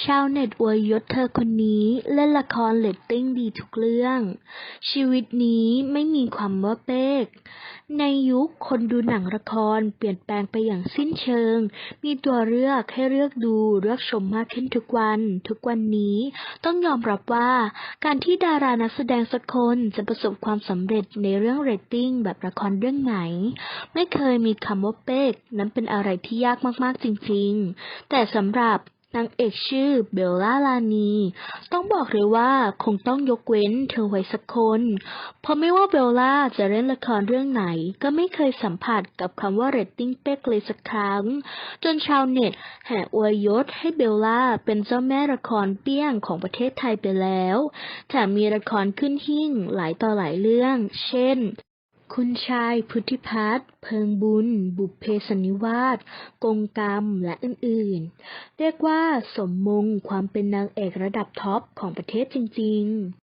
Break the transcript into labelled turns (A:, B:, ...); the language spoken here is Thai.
A: ชาวเน็ตอวยยศเธอคนนี้เล่นละครเรตติ้งดีทุกเรื่อง ชีวิตนี้ไม่มีความว่าเป๊ก ในยุคคนดูหนังละครเปลี่ยนแปลงไปอย่างสิ้นเชิง มีตัวเลือกให้เลือกดูเลือกชมมากขึ้นทุกวัน ทุกวันนี้ต้องยอมรับว่า การที่ดารานักแสดงสักคนจะประสบความสำเร็จในเรื่องเรตติ้งแบบละครเรื่องไหน ไม่เคยมีคำว่าเป๊กนั้นเป็นอะไรที่ยากมากๆจริง ๆ แต่สำหรับ นางเอกชื่อเบลล่าลานี ต้องบอกเลยว่าคงต้องยกเว้นเธอไว้สักคน เพราะไม่ว่าเบลล่าจะเล่นละครเรื่องไหน ก็ไม่เคยสัมผัสกับคำว่าเรตติ้งเป๊กเลยสักครั้ง จนชาวเน็ตแห่อวยยศให้เบลล่าเป็นเจ้าแม่ละครเปี้ยงของประเทศไทยไปแล้ว แถมมีละครขึ้นหิ่งหลายต่อหลายเรื่อง เช่น คุณชายพุทธิพัฒน์เพิงบุญ บุพเพสนนิวาสกงกรรม และอื่นๆ เรียกว่าสมมงความเป็นนางเอกระดับท็อปของประเทศจริง ๆ